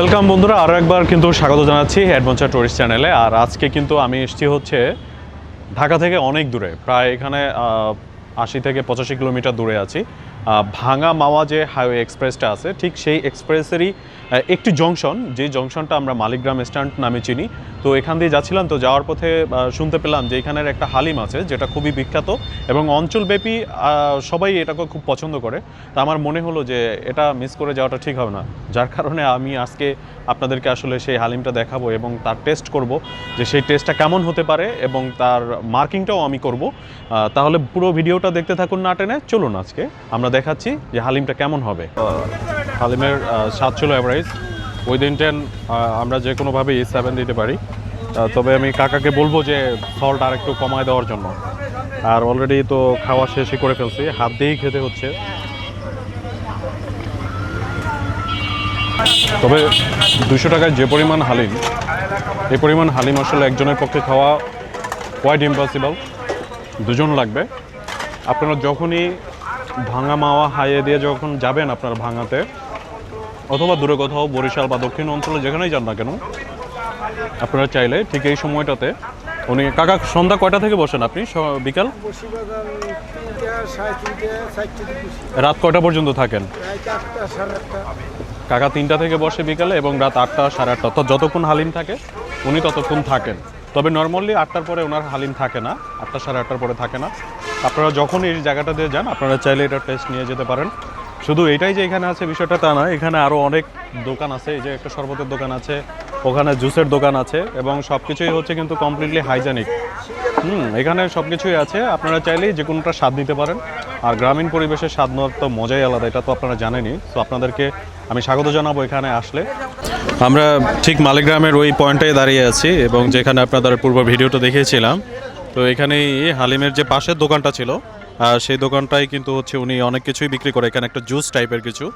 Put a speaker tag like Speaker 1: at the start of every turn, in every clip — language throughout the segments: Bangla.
Speaker 1: ওয়েলকাম বন্ধুরা আরও একবার কিন্তু স্বাগত জানাচ্ছি অ্যাডভেঞ্চার টুরিস্ট চ্যানেলে আর আজকে কিন্তু আমি এসেছি হচ্ছে ঢাকা থেকে অনেক দূরে, প্রায় এখানে আশি থেকে পঁচাশি কিলোমিটার দূরে আছি। ভাঙা মাওয়া যে হাইওয়ে এক্সপ্রেসটা আছে, ঠিক সেই এক্সপ্রেসেরই একটি জংশন, যে জংশনটা আমরা মালিকগ্রাম স্ট্যান্ড নামে চিনি। তো এখান দিয়ে যাচ্ছিলাম, তো যাওয়ার পথে শুনতে পেলাম যে এখানের একটা হালিম আছে, যেটা খুবই বিখ্যাত এবং অঞ্চলব্যাপী সবাই এটাকে খুব পছন্দ করে। তা আমার মনে হলো যে এটা মিস করে যাওয়াটা ঠিক হবে না। যার কারণে আমি আজকে আপনাদেরকে আসলে সেই হালিমটা দেখাবো এবং তার টেস্ট করব, যে সেই টেস্টটা কেমন হতে পারে এবং তার মার্কিংটাও আমি করব। তাহলে পুরো ভিডিওটা দেখতে থাকুন না টেনে, চলুন আজকে। আমরা দেখাচ্ছি যে হালিমটা কেমন হবে। হালিমের স্বাদ ছিল অ্যাভারেজ উইদিন টেন আমরা যে কোনোভাবেই সেভেন দিতে পারি। তবে আমি কাকাকে বলব যে সল্ট আর একটু কমায় দেওয়ার জন্য। আর অলরেডি তো খাওয়া শেষই করে ফেলছি। হাত দিয়েই খেতে হচ্ছে। তবে দুশো টাকায় যে পরিমাণ হালিম এই পরিমাণ হালিম আসলে একজনের পক্ষে খাওয়া কোয়াইট ইম্পসিবল দুজন লাগবে। আপনারা যখনই ভাঙা মাওয়া হাইয়ে দিয়ে যখন যাবেন আপনার ভাঙাতে, অথবা দূরে কোথাও বরিশাল বা দক্ষিণ অঞ্চলে যেখানেই যান না কেন, আপনারা চাইলে ঠিক এই সময়টাতে, উনি, কাকা, সন্ধ্যা কয়টা থেকে বসেন আপনি? বিকাল? রাত কয়টা পর্যন্ত থাকেন? কাকা তিনটা থেকে বসে বিকালে এবং রাত আটটা সাড়ে আটটা, অর্থাৎ যতক্ষণ হালিম থাকে, উনি ততক্ষণ থাকেন। তবে নর্মালি আটটার পরে ওনার হালিম থাকে না, আটটা সাড়ে আটটার পরে থাকে না। আপনারা যখন এই জায়গাটা দিয়ে যান, আপনারা চাইলে এটা টেস্ট নিয়ে যেতে পারেন। শুধু এটাই যে এখানে আছে বিষয়টা তা না এখানে আরও অনেক দোকান আছে, এই যে একটা শরবতের দোকান আছে, ওখানে জুসের দোকান আছে, এবং সব কিছুই হচ্ছে কিন্তু কমপ্লিটলি হাইজেনিক হুম, এখানে সব কিছুই আছে, আপনারা চাইলেই যে কোনোটা স্বাদ নিতে পারেন। আর গ্রামীণ পরিবেশের স্বাদ নেওয়ার তো মজাই আলাদা, এটা তো আপনারা জানেনই। তো আপনাদেরকে আমি স্বাগত জানাব এখানে আসলে। আমরা ঠিক মালিগ্রামের ওই পয়েন্টটায় দাঁড়িয়ে আছি এবং যেখানে আপনাদের পূর্ব ভিডিওটা দেখিয়েছিলাম তো এখানেই হালিমের যে পাশের দোকানটা ছিল সেই দোকানটাই কিন্তু হচ্ছে উনি অনেক কিছুই বিক্রি করে। এখানে একটা জুস টাইপের কিছু।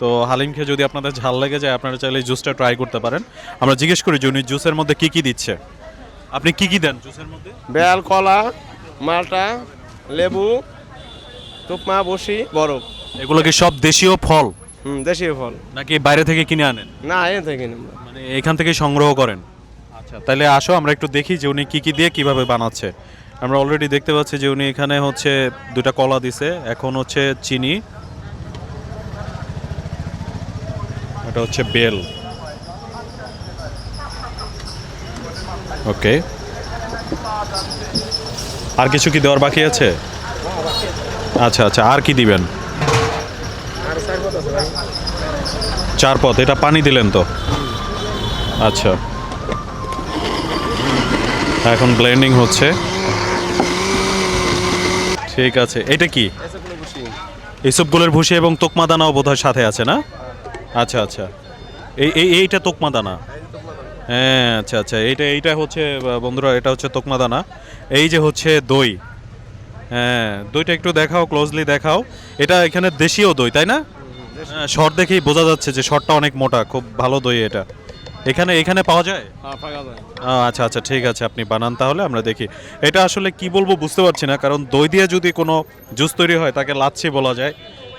Speaker 1: তো হালিম খেয়ে যদি আপনাদের ঝাল লেগে যায় আপনারা চাইলে এই জুসটা ট্রাই করতে পারেন। আমরা জিজ্ঞেস করি যে উনি জুসের মধ্যে কি কি দিচ্ছে? আপনি কি কি দেন জুসের মধ্যে?
Speaker 2: বেল কলা মালটা লেবু তুপমা বসি বরফ।
Speaker 1: এগুলো কি সব দেশীয় ফল?
Speaker 2: হুম দেশীয় ফল।
Speaker 1: নাকি বাইরে থেকে কিনে আনেন?
Speaker 2: না এ থেকে নিন
Speaker 1: মানে এখান থেকে সংগ্রহ করেন? আচ্ছা তাহলে আসো আমরা একটু দেখি যে উনি কি কি দিয়ে কীভাবে বানাচ্ছে। আমরা অলরেডি দেখতে পাচ্ছি যে উনি এখানে হচ্ছে দুটা কলা দিছে এখন হচ্ছে চিনি এটা হচ্ছে বেল। ওকে আর কিছু কি দেওয়ার বাকি আছে? আচ্ছা আচ্ছা আর কি দিবেন
Speaker 2: আর চার কত আছে ভাই
Speaker 1: চার পথ, এটা পানি দিলেন তো? আচ্ছা। এখন ব্লেন্ডিং হচ্ছে। ঠিক আছে, এটা কি?
Speaker 2: এসে কোনো বসি
Speaker 1: এবং তোকমা দানাও বোধহয় সাথে আছে না? আচ্ছা আচ্ছা। এই এই, এইটা তোকমা দানা হ্যাঁ আচ্ছা আচ্ছা। এইটা এইটা হচ্ছে বন্ধুরা, এটা হচ্ছে তোকমা দানা এই যে হচ্ছে দই। হ্যাঁ দইটা একটু দেখাও ক্লোজলি দেখাও। এটা এখানে দেশীয় দই, তাই না? শর্ট দেখেই বোঝা যাচ্ছে যে শর্টটা অনেক মোটা খুব ভালো দই এটা। এখানে এখানে পাওয়া যায়?
Speaker 2: হ্যাঁ
Speaker 1: আচ্ছা আচ্ছা ঠিক আছে আপনি বানান তাহলে আমরা দেখি। এটা আসলে কি বলব বুঝতে পারছি না কারণ দই দিয়ে যদি কোনো জুস তৈরি হয় তাকে লাচ্ছি বলা যায়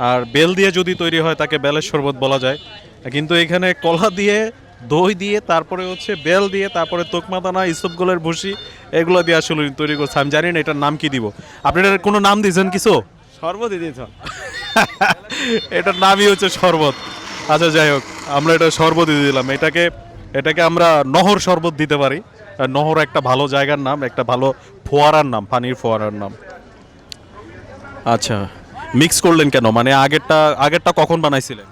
Speaker 1: আর বেল দিয়ে যদি তৈরি হয় তাকে বেলের শরবত বলা যায়। কিন্তু এখানে কলা দিয়ে দই দিয়ে তারপরে হচ্ছে বেল দিয়ে তারপরে তোকমাদানা ইসবগুলের ভুসি এগুলো দিয়ে আসলে তৈরি করছে। আমি জানি না এটার নাম কি দিব। আপনি এটার কোনো নাম দিয়েছেন কিছু?
Speaker 2: সর্বদি দিত
Speaker 1: এটার নামই হচ্ছে শরবত। আচ্ছা যাই হোক আমরা এটা শরবত দিয়ে দিলাম। এটাকে এটাকে আমরা নহর শরবত দিতে পারি। নহর একটা ভালো জায়গার নাম একটা ভালো ফোয়ারার নাম পানির ফোয়ারার নাম। আচ্ছা মিক্স করলেন কেন? মানে আগেরটা আগেরটা কখন বানাইছিলেন?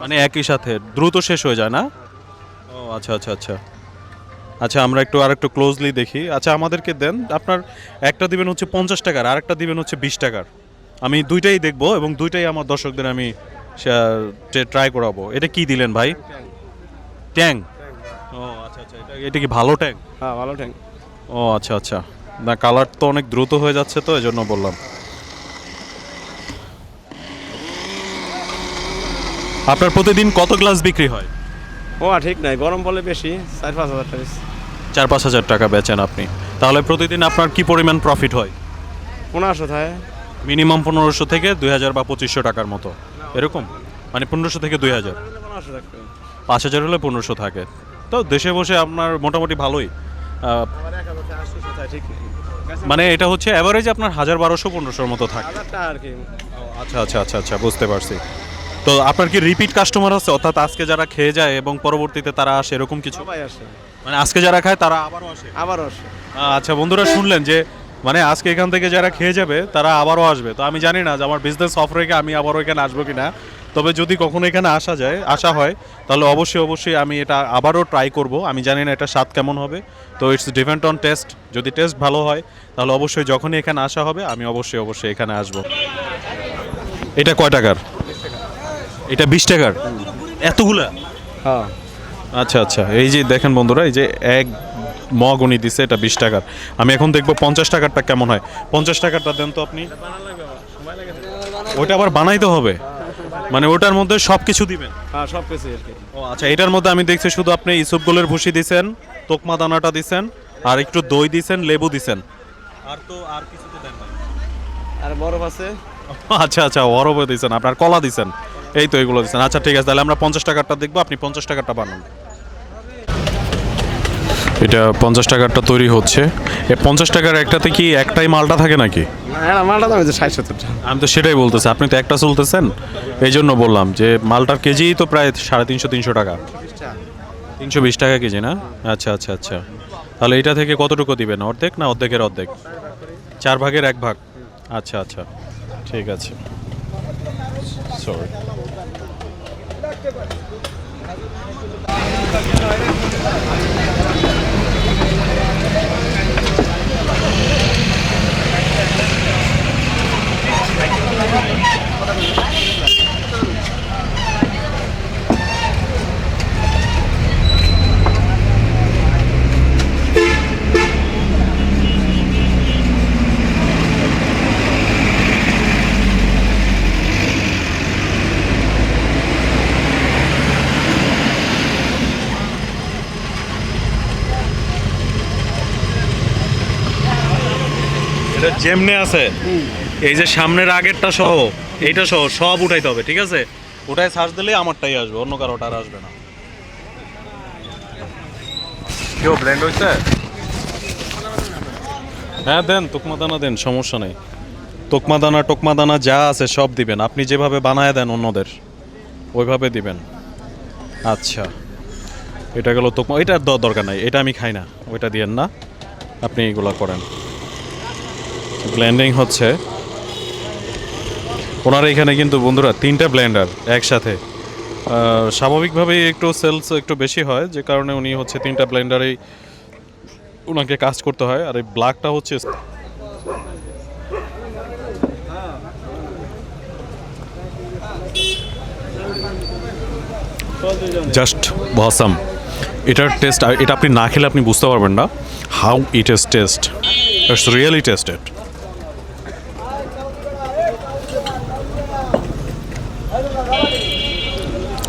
Speaker 1: মানে একই সাথে দ্রুত শেষ হয়ে যায় না? ও আচ্ছা আচ্ছা আচ্ছা। আচ্ছা আমরা একটু আর একটু ক্লোজলি দেখি। আচ্ছা আমাদেরকে দেন। আপনার একটা দিবেন হচ্ছে পঞ্চাশ টাকার আর একটা দিবেন হচ্ছে বিশ টাকার। আমি দুইটাই দেখব এবং দুইটাই আমার দর্শকদের আমি ট্রাই করাবো। এটা কি দিলেন ভাই? ট্যাং। ও আচ্ছা আচ্ছা এটা এটা কি ভালো ট্যাং?
Speaker 2: হ্যাঁ ভালো ট্যাঙ্ক
Speaker 1: ও আচ্ছা আচ্ছা। না কালার তো অনেক দ্রুত হয়ে যাচ্ছে তো এজন্য বললাম। আপনার প্রতিদিন কত গ্লাস বিক্রি হয়?
Speaker 2: ও ঠিক নাই গরম বলে বেশি চার পাঁচ হাজার টাকা
Speaker 1: চার পাঁচ হাজার টাকা বেচেন আপনি। তাহলে প্রতিদিন আপনার কি পরিমাণ প্রফিট হয়?
Speaker 2: পনেরোশো থাকে।
Speaker 1: মিনিমাম পনেরোশো থেকে দুই হাজার বা পঁচিশশো টাকার মতো। এরকম? মানে পনেরোশো থেকে দুই হাজার। পাঁচ হাজার হলে পনেরোশো থাকে। তো দেশে বসে আপনার মোটামুটি ভালোই। মানে এটা হচ্ছে অ্যাভারেজ আপনার হাজার বারোশো পনেরোশোর মতো থাকে। আচ্ছা আচ্ছা আচ্ছা আচ্ছা বুঝতে পারছি। তো আপনার কি রিপিট কাস্টমার আছে? অর্থাৎ আজকে যারা খেয়ে যায় এবং পরবর্তীতে তারা আসে এরকম কিছু? মানে আজকে যারা খায় তারা আবারও আসে?
Speaker 2: আবারও আসে।
Speaker 1: আচ্ছা বন্ধুরা শুনলেন যে মানে আজকে এখান থেকে যারা খেয়ে যাবে তারা আবারও আসবে। তো আমি জানি না যে আমার বিজনেস অফ রেখে আমি আবারও এখানে আসব কি না তবে যদি কখনো এখানে আসা যায় আসা হয় তাহলে অবশ্যই অবশ্যই আমি এটা আবারও ট্রাই করব। আমি জানি না এটা স্বাদ কেমন হবে। তো ইটস ডিপেন্ড অন টেস্ট যদি টেস্ট ভালো হয় তাহলে অবশ্যই যখনই এখানে আসা হবে আমি অবশ্যই অবশ্যই এখানে আসব। এটা কয় টাকার? এটা বিশ টাকার? এতগুলা?
Speaker 2: হ্যাঁ।
Speaker 1: আচ্ছা আচ্ছা। এই যে দেখেন বন্ধুরা এই যে এক মগ উনি দিছে এটা বিশ টাকার। আমি এখন দেখব পঞ্চাশ টাকারটা কেমন হয়। পঞ্চাশ টাকারটা দেন তো আপনি। ওটা আবার বানাইতে হবে। মানে ওটার মধ্যে সব কিছু দিবেন।
Speaker 2: হ্যাঁ সব কিছু
Speaker 1: ও আচ্ছা এটার মধ্যে আমি দেখছি শুধু আপনি ইসুপগুলের ভুসি দিছেন তোকমা দানাটা দিছেন আর একটু দই দিছেন লেবু দিছেন। আর তো আর কিছু তো দেন
Speaker 2: আর বরফ আছে।
Speaker 1: আচ্ছা আচ্ছা অরব দিছেন আপনার কলা দিছেন। এই তো এগুলো দিছেন। আচ্ছা ঠিক আছে তাহলে আমরা পঞ্চাশ টাকারটা দেখব আপনি পঞ্চাশ টাকারটা বানান। এটা পঞ্চাশ টাকারটা তৈরি হচ্ছে। এ পঞ্চাশ টাকার একটাতে কি একটাই মালটা থাকে নাকি?
Speaker 2: হ্যাঁ মালটা দাম ষাট সত্তর
Speaker 1: আমি তো সেটাই বলতেছি আপনি তো একটা চলতেছেন? এই জন্য বললাম যে মালটার কেজি তো প্রায় সাড়ে তিনশো তিনশো টাকা। তিনশো বিশ টাকা কেজি না? আচ্ছা আচ্ছা আচ্ছা। তাহলে এটা থেকে কতটুকু দিবেন? অর্ধেক না অর্ধেকের অর্ধেক? চার ভাগের এক ভাগ। আচ্ছা আচ্ছা। ঠিক আছে। সরি যেমনে আছে এই যে সামনের আগেরটা সহ এইটা সহ সব উঠাইতে হবে ঠিক আছে? উঠাই সার্চ দিলে আমারটাই আসবে অন্য কারোটা আর আসবে না। কেউ ব্র্যান্ড হয়েছে হ্যাঁ দেন তোকমা দানা দেন সমস্যা নেই। তোকমা দানা টোকমা দানা যা আছে সব দিবেন। আপনি যেভাবে বানায় দেন অন্যদের ওইভাবে দিবেন। আচ্ছা এটা গেল তোকমা এটার দ- দরকার নাই এটা আমি খাই না ওইটা দিয়েন না। আপনি এগুলো করেন। ব্লেন্ডিং হচ্ছে। ওনার এখানে কিন্তু বন্ধুরা তিনটা ব্লেন্ডার একসাথে। স্বাভাবিকভাবেই একটু সেলস একটু বেশি হয়, যে কারণে উনি হচ্ছে তিনটা ব্লেন্ডারেই ওনাকে কাজ করতে হয়। আর এই ব্ল্যাকটা হচ্ছে জাস্ট বসাম এটার টেস্ট এটা আপনি না খেলে আপনি বুঝতে পারবেন না। How it is taste it's really tasted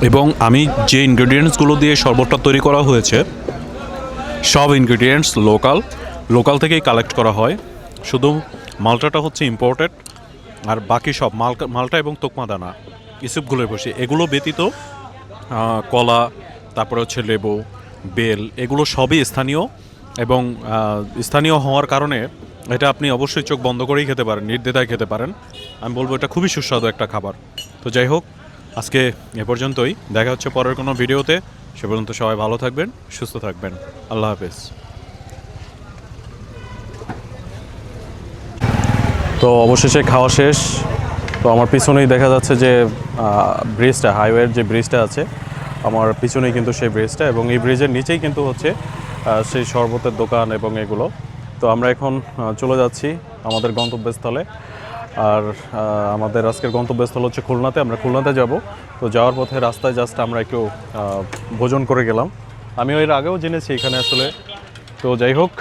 Speaker 1: এবং আমি যে ইনগ্রেডিয়েন্টসগুলো দিয়ে শরবতটা তৈরি করা হয়েছে, সব ইনগ্রেডিয়েন্টস লোকাল লোকাল থেকেই কালেক্ট করা হয়। শুধু মালটাটা হচ্ছে ইম্পোর্টেড আর বাকি সব মালটা মালটা এবং তোকমা দানা ইসুপগুলোর বসে। এগুলো ব্যতীত কলা, তারপরে হচ্ছে লেবু, বেল, এগুলো সবই স্থানীয় এবং স্থানীয় হওয়ার কারণে এটা আপনি অবশ্যই চোখ বন্ধ করেই খেতে পারেন, নির্দ্বিধায় খেতে পারেন। আমি বলব এটা খুবই সুস্বাদু একটা খাবার। তো যাই হোক, আজকে এ পর্যন্তই। দেখা হচ্ছে পরের কোনো ভিডিওতে। সে পর্যন্ত সবাই ভালো থাকবেন, সুস্থ থাকবেন। আল্লাহ হাফেজ। তো অবশেষে খাওয়া শেষ। তো আমার পিছনেই দেখা যাচ্ছে যে ব্রিজটা, হাইওয়ের যে ব্রিজটা আছে, আমার পিছনেই কিন্তু সেই ব্রিজটা এবং এই ব্রিজের নিচেই কিন্তু হচ্ছে সেই শরবতের দোকান এবং এগুলো। তো আমরা এখন চলে যাচ্ছি আমাদের গন্তব্যস্থলে। আর আমাদের আজকের গন্তব্যস্থল হচ্ছে খুলনাতে, আমরা খুলনাতে যাব। তো যাওয়ার পথে রাস্তায় জাস্ট আমরা একটু ভোজন করে গেলাম। আমি এর আগেও জেনেছি এখানে আসলে। তো যাই হোক